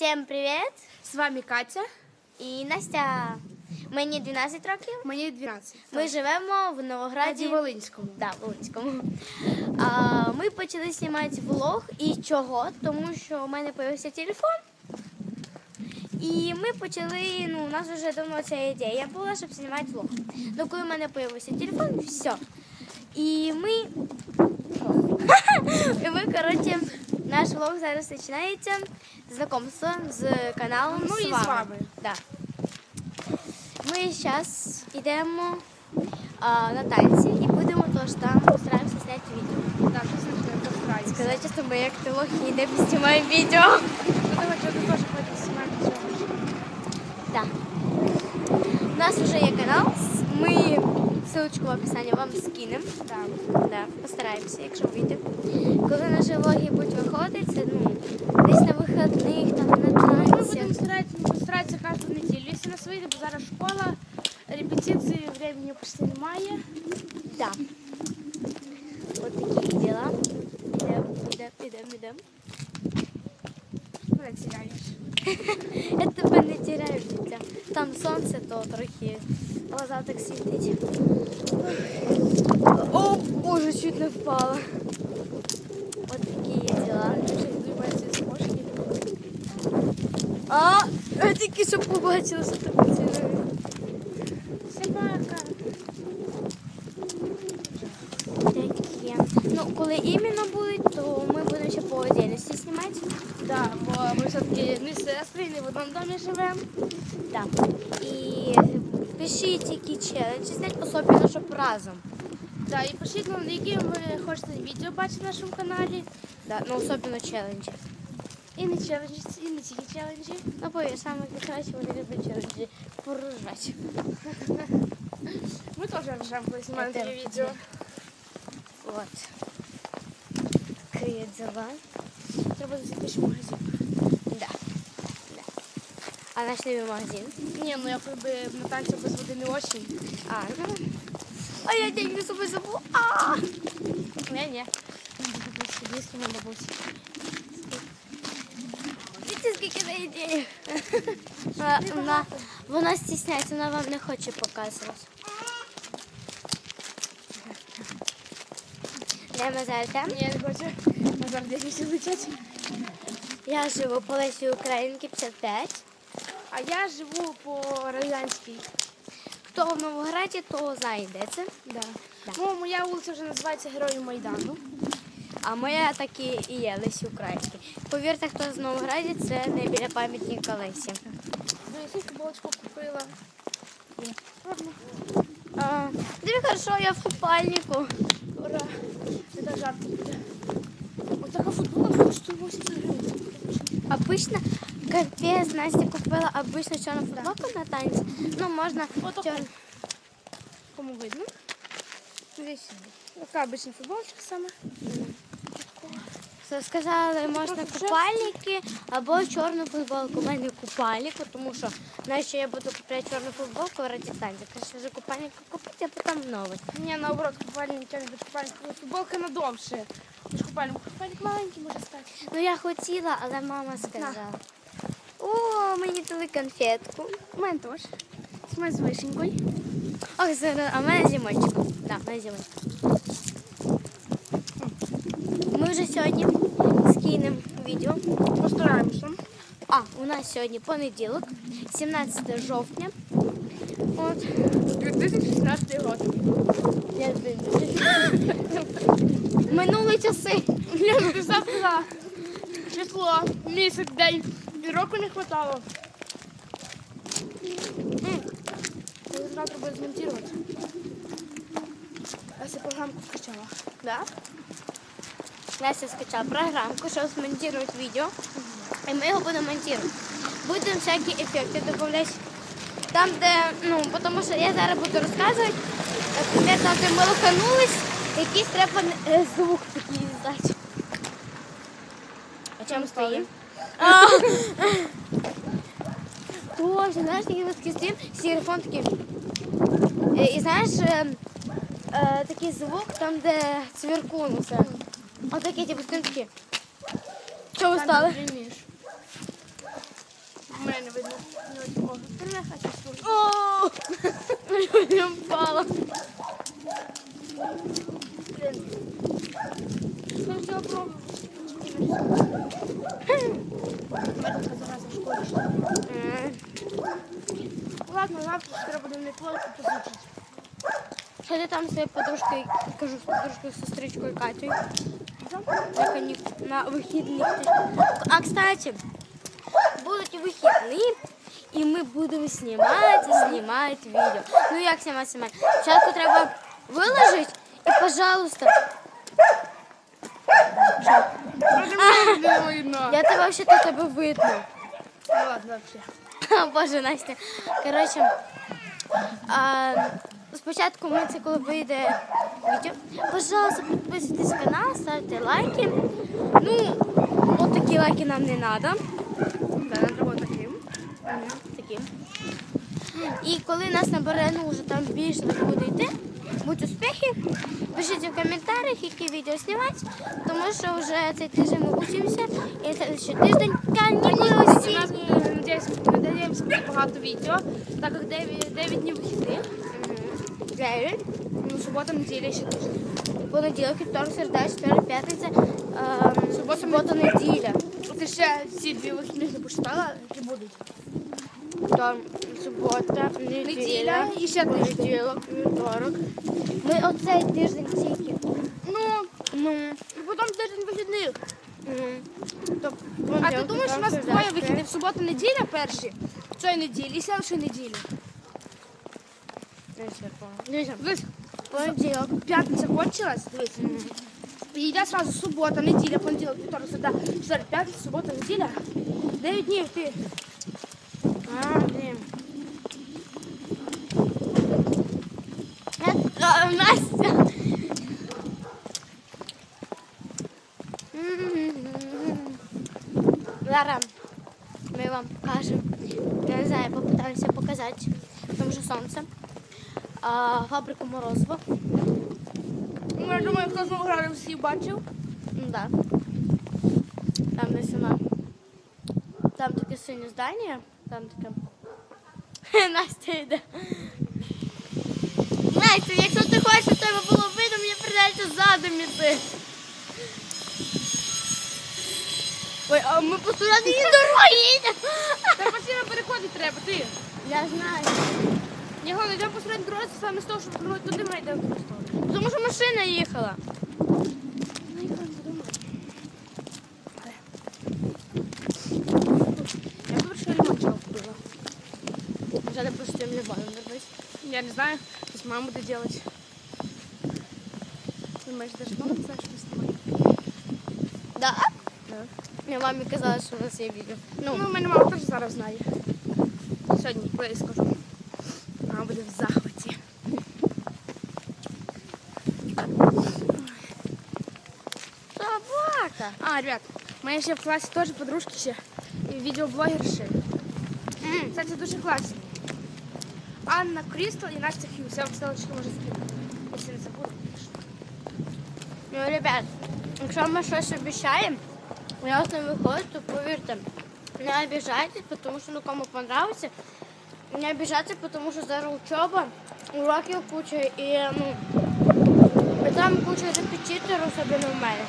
Всім привіт! З вами Катя. І Настя. Мені 12 років. Мені 12. Ми живемо в Новограді. Раді Волинському. Да, Волинському. А, ми почали знімати влог. І чого? Тому що у мене з'явився телефон. І ми почали, ну, у нас вже давно ця ідея була, щоб знімати влог. Ну, коли в мене з'явився телефон, все. І ми. влог зараз починається з знакомства з каналом. Ну з і з вами. вами. Да. Ми зараз йдемо а, на танці і будемо теж там постараємося зняти відео. Так, все постараюся. Сказати, що ми як ти лохи йдемо знімаємо відео. Ну, давай, я теж хочу знімати цього. Да. У нас вже є канал. Ми ссылочку в описанні вам скинемо. Так. Да, постараємося, якщо вийде. Коли наші влоги будуть виходити, це ну, десь на вихідних, там на Ми танцях. будемо старатися, старатися кожну неділю. Якщо нас вийде, бо зараз школа, репетиції, времени почти немає. Да. Вот такі діла. Ідемо, ідемо, ідемо, ідемо. Мене теряєш. Я тебе не теряю, дитя. Там сонце, то трохи глаза так світить. О, боже, чуть не впала. Вот такі діла. Здивається з кошки. А, я тільки що побачила, що тебе цілує. Собака. Такі. Ну, коли іменно будуть, то ми будемо ще по отдельності знімати. Да, бо ми все-таки не сестри, не в одному домі живемо. Да. І пишіть, які челенджі зняти, особливо, щоб разом. Да, і пишіть нам, які ви хочете відео бачити на нашому каналі. Да, ну, особливо челенджі. І не челенджі, і не тільки челенджі. Ну, повір, саме найкраще вони люблять челенджі порожати. Ми теж ржемо, коли знімаємо такі відео. Вот. Криє дела. Треба зайти ще в магазин. А наш новий магазин? Ні, ну я би на танці без води не очень. А, ну. А я деньги з собою забула. А! Ні. Близько на бабусі. Дивіться, скільки неї денег. Вона, вона, стісняється, вона вам не хоче показувати. Де ми зараз? Ні, не хочу. Назар, де всі летять. Я живу по Лесі Українки 55. Я живу по Радянській. Хто в Новограді, то знає, де це. Да. Да. Ну, моя вулиця вже називається Героїв Майдану. А моя таки і є Лесі Українки. Повірте, хто з Новограді, це не біля пам'ятника Лесі. Ну, я свій футболочку купила. А, Диви, хорошо, я в купальнику. Ура. Так жарко буде. Ось така футболка стоїть 180 гривень. Обично, капець, Настя купила обично чорну футболку на танці. Ну, можна чорну. Кому видно? Десь. Така обична футболочка саме. Все, Сказали, можна купальники або чорну футболку. У мене купальник, тому що навіть я буду купляти чорну футболку раді танці. Краще вже купальник купити, а потім новий. Ні, наоборот, купальник буде купальник. Футболка надовше. Купальник. Купальник маленький може стати. Ну я хотіла, але мама сказала. О, мені дали конфетку. У мене теж. Смай з вишенькою. Ох, зараз, а в мене зімочка. Так, в мене зімочка. Ми вже сьогодні скинемо відео. Постараємося. А, у нас сьогодні понеділок, 17 жовтня. От. 2016 год. Минули часи. Ти все сказала. Число, місяць, день. І року не хватало. Завтра буду змонтувати. Я себе програмку скачала. Да? Настя скачала програмку, щоб змонтувати відео. І ми його будемо монтувати. Будемо всякі ефекти додавати. Там, де, ну, тому що я зараз буду розказувати, наприклад, там, де ми лоханулись, якийсь треба е, звук такий здати. А чому стоїмо? Боже, знаєш, такий такий стоїм, телефон такий. Е, І знаєш, е, е, такий звук там, де цвіркун усе. Отакі, типу, стоїм такі. Що ви стали? Ти вмієш. не видно. Ну, о, Переверха чувствую. О! Впала. Скажи, я пробую. Ладно, завтра ж треба буде не плохо позичити. Що ти там з своєю подружкою, кажу, з подружкою, сестричкою Катєю? На, канік... на вихідних. А, кстати, будуть вихідні, і ми будемо знімати, знімати відео. Ну як знімати, знімати? Спочатку треба виложити і, пожалуйста, Не видно. я тебе взагалі тебе видно. Ну ладно, вообще. О, Боже, Настя. Коротше, а, спочатку ми це коли вийде відео. Пожалуйста, підписуйтесь на канал, ставте лайки. Ну, от такі лайки нам не треба. Да, надо вот таким. Такі. І коли нас набере, ну вже там більше не буде йти, будуть успіхи. Пишіть в коментарях, які відео знімати, тому що вже цей тиждень ми учимося, і ще тиждень канікули всі. надіюсь, ми надіємося буде багато відео, так як 9, 9 днів вихідних. Дев'ять. Ну, субота, неділя, ще тиждень. Понеділок, вівторок, середа, четвер, п'ятниця, ем, Субота, субота, неділя. Ти ще ці дві вихідних не почитала, які будуть. Там субота, неділя, і ще понеділок, вівторок. Ми оцей тиждень тільки. Ну, Ну, і потім тиждень вихідних. м, А ти понеділок, думаєш, у нас вівторок, двоє середа, вихідних? Субота, неділя перші, цієї неділі і слідчої неділі. Дивіться, Дивись, понеділок. п'ятниця кончилась, дивись. І йде сразу субота, неділя, понеділок, вівторок, середа, четвер, п'ятниця, субота, неділя. Дев'ять днів ти. Блін. Е, Настя. Зараз ми вам покажемо, я не знаю, попитаємося показати, тому що сонце. А, фабрику Морозова. Ну, я думаю, хто знову всі бачив. Ну да. Там десь вона. Там таке синє здання, там таке. Настя йде. Настя, якщо ти хочеш, щоб тебе було видно, мені придеться задом іти. Ой, а ми посередині дороги їдемо. Та постійно переходити треба, ти. Я знаю. Я головне, йдемо посередині дороги, саме з того, щоб повернути туди, ми йдемо в ту сторону. Тому що машина їхала. Я не знаю, сейчас мама будет делать. Думаешь, даже мама не знает, что мы снимаем? Да? Да. Я мамі казала, що у нас є відео. Ну, ну мене мама теж зараз знає. Сьогодні, коли я їй скажу. Мама буде в захваті. Собака. А, ребят, у мене ще в класі теж подружки ще і відеоблогерші. М. Кстати, дуже класні. Анна Крістал і Настя Хьюз. Я вам ссылочку можу скинути. Якщо не забуду, звісно. Ну, ребят, якщо ми щось обіцяємо, у нас не виходить, то повірте, не обіжайтесь, тому що ну кому понравиться. Не обіжайтесь, тому що зараз учоба, уроків куча і ну і там куча репетиторів, особливо в мене.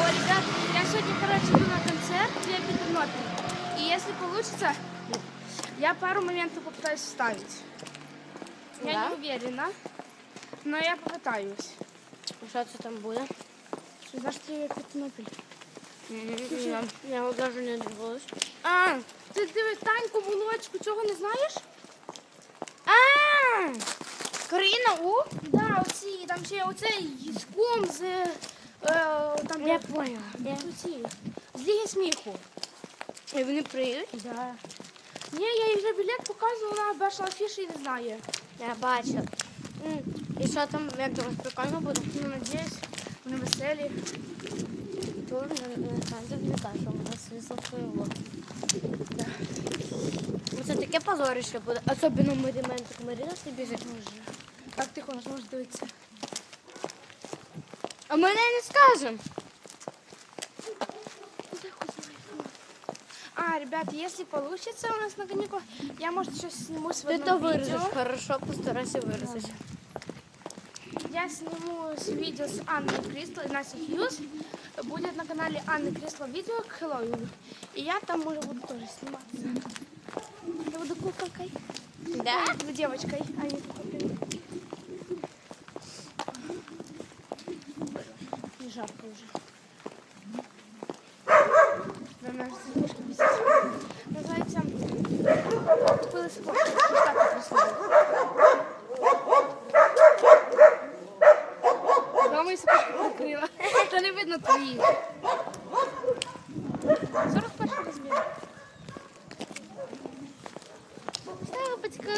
О, ребят, я сегодня, короче, иду на концерт для Петернопеля. И если получится, я пару моментов попытаюсь вставить. Я Да? не уверена, но я попытаюсь. І Що це там буде? Ты знаешь, что я Петернопель? Я, я його навіть не дивилась. А, ти диви Таньку Волочку, цього не знаєш? А! Каріна У? Да, оці, там ще оцей з кум з е, там Я де- поняла. Я... оці, з Ліги сміху. І вони приїдуть? Да. Ні, я їй вже білет показувала, вона бачила афіші і не знає. Я бачила. М, І що там, як думаєш, прикольно буде? Ну, надіюсь, вони веселі. Тоже не не що у нас високою. Це таке позорище буде. Особливо ми так Марина собі біжить. Так тихо, наш може дивитися. А ми не скажемо. А, ребят, если получится у нас на каникулах, я, может, еще снимусь в Ти то одном виразиш, видео. хорошо, постарайся виразити. Я сниму с видео с Анной Кристал и Настей Хьюз. Будет на канале Анны Кристал видео к Хэллоуину. И я там, может, буду тоже сниматься. Я буду куколкой. Да? Буду девочкой, а не куколкой. Не жарко уже. Шапочка.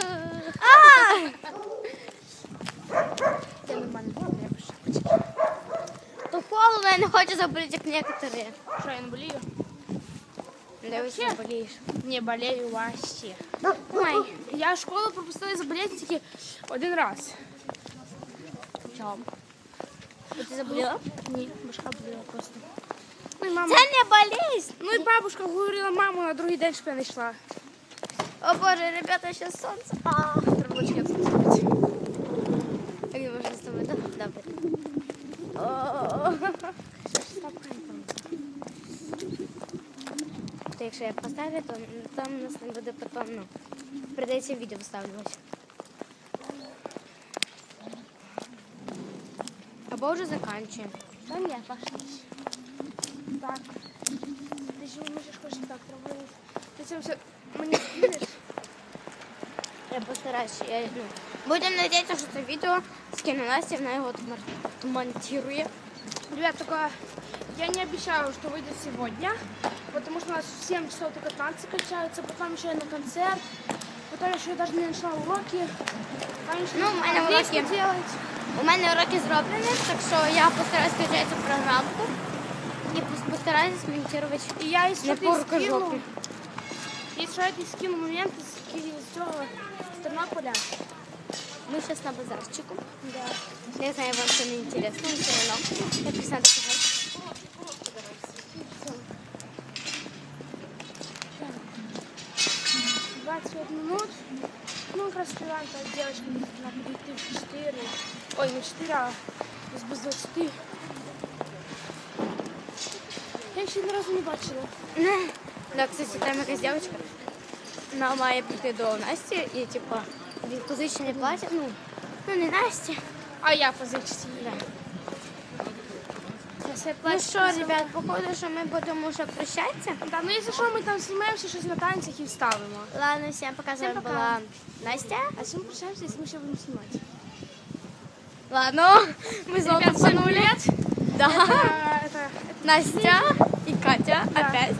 Я нормально не шапочки. То холодно, я не хочу заболіти, як некоторі. Що, я не болію? Дивись, не болієш. Не болею вообще. Ой, Я школу пропустила заболіти тільки один раз. чому? Ти заболіла? Ні, башка боліла просто. Ну і мама. Це не болість. Ну і бабушка говорила, маму на другий день щоб я не йшла. О боже, ребята, сейчас сонце. А, Треба було чекати зробити. як не можна з тобою, так? Добре. О, То якщо я поставлю, то там у нас не буде потім, ну, придеться відео вставлювати. Або вже заканчуємо. Та ні, пошли. Так. Ти ж можеш хоч так робити. Ти цим все мені скинеш? Я постараюся. Я, ну, будемо надіятися, що це відео скину Насті, вона його отмар- монтирує. Ребят, только я не обещаю, что выйдет сегодня, потому что у нас в 7 часов только танцы качаются, потом еще и на концерт, потом еще я даже не начала уроки, там еще Ну, у меня английский уроки. делать. У мене уроки зроблені, так що я постараюсь скачати цю програмку і пос- постараюсь змонтувати И я на еще что-то скину, порукожопі. если что, я скину моменты с, с этого, с Тернополя. Ми зараз на базарчику. Да. Я знаю, вам це не інтересно, але все одно. Я просто надо сказати. 25 минут. Ну, как раз успеваем, то девочка на прийти в 4. Ой, не 4, а десь без 20. Я ще ні разу не бачила. Да, кстати, там якась дівчинка. Вона має прийти до Насті і, типа, від позичення платять. Ну, ну не Насті. А я позичці. Да. Сейчас я Ну плачу. що, ребят, походу, що ми будемо вже прощатися. Да, ну якщо що, ми там знімаємося щось на танцях і вставимо. Ладно, всем пока. С вами Всем пока. была Настя. А з ми прощаємося, якщо ми ще будемо знімати. Ладно, мы снова Ребят, всем панули. привет. Да. Это, это, Настя и Катя Да. опять.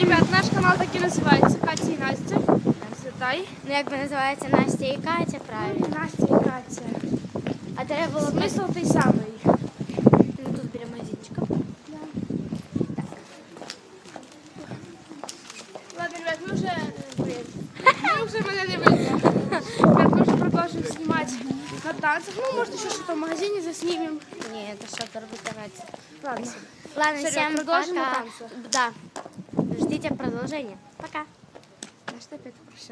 Ребят, наш канал так і називається Катя і Настя. Згадай. Ну, як би називається Настя і Катя, правильно. Настя і Катя. А треба було б... Смисл той самий. Ну, тут біля магазинчика. Ладно, ребят, мы уже... Блин. Мы уже мене не видно. Ребят, мы уже продолжим снимать на танцах. Ну, может, еще что-то в магазине заснимем. Ні, це що перебудоваться. Ладно. Ладно, Всё, всем продолжим на пока. танцах. Да. Ждите продолжения. Пока. Опять прощается.